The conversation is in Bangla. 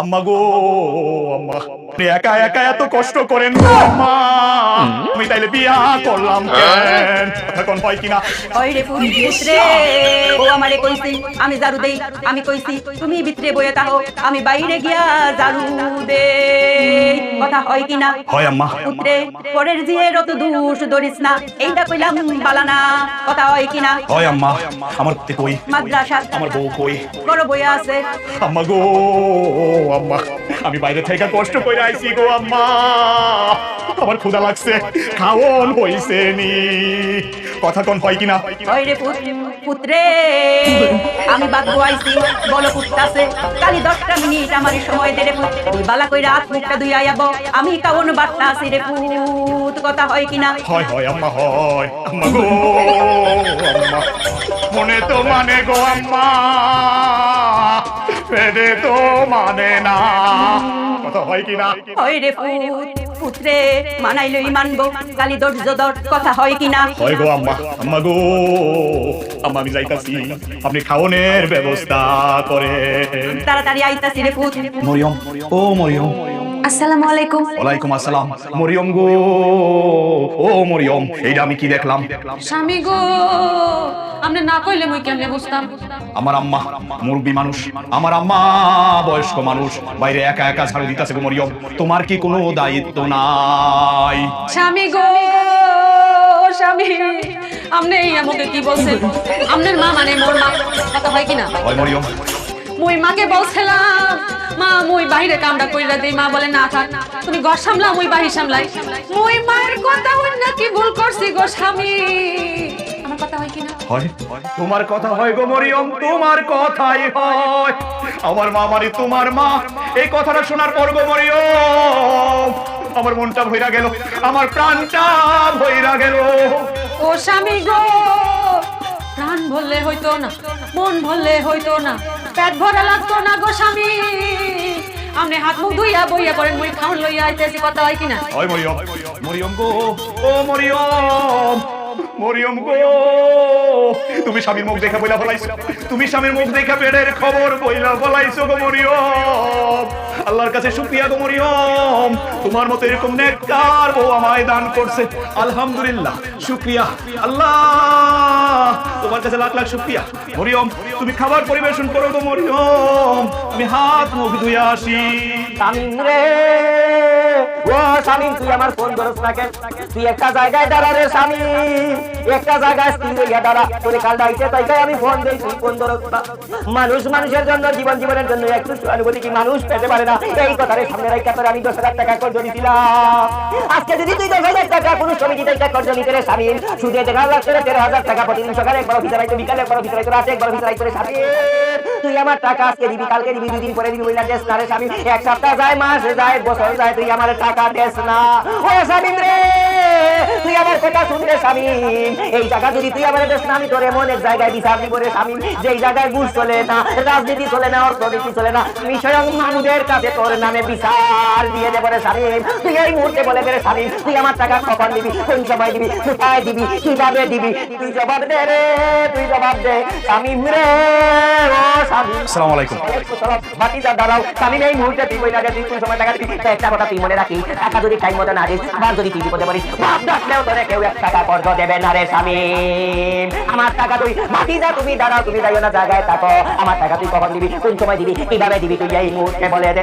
আম্মা গো আম্মা। আপনি একা একা এত কষ্ট করেন গো আম্মা। আমি তাইলে বিয়া করলাম কেন? কথা কোন হয় কিনা? ওই রে পুলিশ রে। ও আমারে কইছি আমি জারু দেই আমি কইছি তুমি ভিতরে বয়ে তাহো আমি বাইরে গিয়া জারু দে কথা হয় কিনা? হয় আম্মা। পুত্রে পরের জিয়ে রত দুষ ধরিস না এইটা কইলাম বালানা কথা হয় কিনা? হয় আম্মা। আমার তে কই? মাদ্রাসা। আমার বউ কই? বড় বইয়া আছে। আম্মা গো। আম্মা। আমি বাইরে থেকে কষ্ট করে আইছি গো আম্মা। আমার ক্ষুধা লাগছে খাওন হইছে নি। কথা কোন হয় কিনা? ওই রে পুত্রে আমি বাদ আইছি বলো পুত্তাছে কালি দশটা মিনিট আমার সময় দে রে পুত। বালা কইরা হাত মুখটা দুই আইয়াব আমি কাউন বাট্টা আছি রে পুত কথা হয় কিনা? হয় হয় আম্মা হয়। আম্মা গো আম্মা। মনে তো মানে গো আম্মা। পেটে তো মানে না। কথা হয় কিনা? হয় রে পুত্রে পুত্রে মানাইলই মানবো গালি ধৈর্য জদর কথা হয় কি না হয় গো আম্মা আম্মা গো আম্মা আমি যাইতাছি। আপনি খাওনের ব্যবস্থা করে। তাড়াতাড়ি আইতাছি রে পুত। মরিয়ম ও মরিয়ম। আসসালামু আলাইকুম। ওয়ালাইকুম আসসালাম। মরিয়ম গো। ও মরিয়ম এইটা আমি কি দেখলাম? স্বামী গো আপনি না কইলে মুই কেমনে বুঝতাম? আমার আম্মা মুরব্বী মানুষ আমার আম্মা বয়স্ক মানুষ বাইরে একা একা ঝাড়ু দিতেছে গো মরিয়ম। তোমার কি কোনো দায়িত্ব নাই? স্বামী গো স্বামী আপনি এই আমাকে কি বলছেন? আপনার মা মানে মোর মা কথা হয় কিনা? হয় মরিয়ম। মুই মাকে বলছিলাম মা মুই বাইরে কামটা কইরা দেই। মা বলে না থাক তুমি ঘর সামলা মুই বাহির সামলাই। মুই মায়ের কথা হই না কি ভুল করছি গো স্বামী? আমার কথা হয় কিনা? হয়। তোমার কথা হয় গো মরিয়ম তোমার কথাই হয়। আমার মা মানে তোমার মা। এই কথাটা শোনার পর গো মরিয়ম আমার মনটা ভইরা গেল আমার প্রাণটা ভইরা গেল। ও স্বামী গো প্রাণ ভরলে হইতো না। মন ভরলে হইতো না। পেট ভরা লাগতো না গো স্বামী। আপনি হাত মুখ ধুইয়া বইয়া পড়েন মুই খাউন লইয়া আইতেছি, কথা হয় কিনা? হয় মরিয়ম। মরিয়ম গো, ও মরিয়ম। মরিয়ম গো, তুমি স্বামীর মুখ দেখা বইলা বলাইছো তুমি স্বামীর মুখ দেখা পেটের খবর বইলা বলাইছো গো মরিয়ম। আল্লাহর কাছে শুকরিয়া গো মরিয়ম। তোমার মতো এরকম নেককার বউ আমায় দান করছে। আলহামদুলিল্লাহ, শুকরিয়া। আল্লাহ। তোমার কাছে লাখ লাখ শুক্রিয়া। মরিয়ম, তুমি খাবার পরিবেশন করো গো মরিয়ম। আমি হাত মুখ ধুয়ে আসি। শামিম রে ও শামিম তুই আমার ফোন ধরস তুই একটা জায়গায় দাঁড়া রে শামিম একটা জায়গায় হইয়া দাঁড়া। কাল আমি ফোন তুই ফোন ধরস মানুষ মানুষের জন্য, জীবন জীবনের জন্য একটু সহানুভূতি কি মানুষ পেতে পারে না। এই কথারে সামনে রাখতে তোর, আমি দশ হাজার টাকা কর্জ দিছিলাম আজকে যদি তুই দশ হাজার টাকা, কোনো সমিতি থেকে কর্জ নিতে রে শামিম সুদে দেখা লাগছে তেরো হাজার টাকা প্রতিদিন সকালে একবার অফিসে বিকালে একবার অফিসে রাতে একবার অফিসে শামিম তুই আমার টাকা আজকে দিবি, কালকে দিবি, দুই দিন পরে দিবি বইলা, দেশ না রে স্বামী। এক সপ্তাহ যায়, মাস যায়, বছর যায়, তুই আমার টাকা দেশ না। ও স্বামী রে! তুই আমার কথা শুন রে স্বামী। এই টাকা যদি তুই আমার দেশ না আমি তোর এক জায়গায় বিচার দিব রে স্বামী। যেই জায়গায় ঘুষ চলে না রাজনীতি চলে না অর্থনীতি চলে না আমি স্বয়ং মানুষের কাছে তোর নামে বিচার দিয়ে দেবো রে স্বামী। তুই এই মুহূর্তে বলে দে রে স্বামী তুই আমার টাকা কখন দিবি কোন সময় দিবি কোথায় দিবি কীভাবে দিবি? তুই জবাব দে রে তুই জবাব দে স্বামী রে ও স্বামী। আসসালামু আলাইকুম। ভাতিজা দাঁড়াও স্বামী এই মুহূর্তে তুই বই লাগে তুই কোন সময় টাকা দিবি? একটা কথা তুই মনে রাখিস টাকা যদি টাইম মতো না দিস আবার যদি তুই বিপদে পড়িস ডাকলেও তোরে কেউ এক টাকা কর্জ দেবে না রে স্বামী। আমার টাকা তুই ভাতিজা তুমি দাঁড়াও, তুমি যাইও না জায়গায় থাকো। আমার টাকা তুই কখন দিবি, কোন সময় দিবি, কীভাবে দিবি, তুই এই মুহূর্তে বলে দে।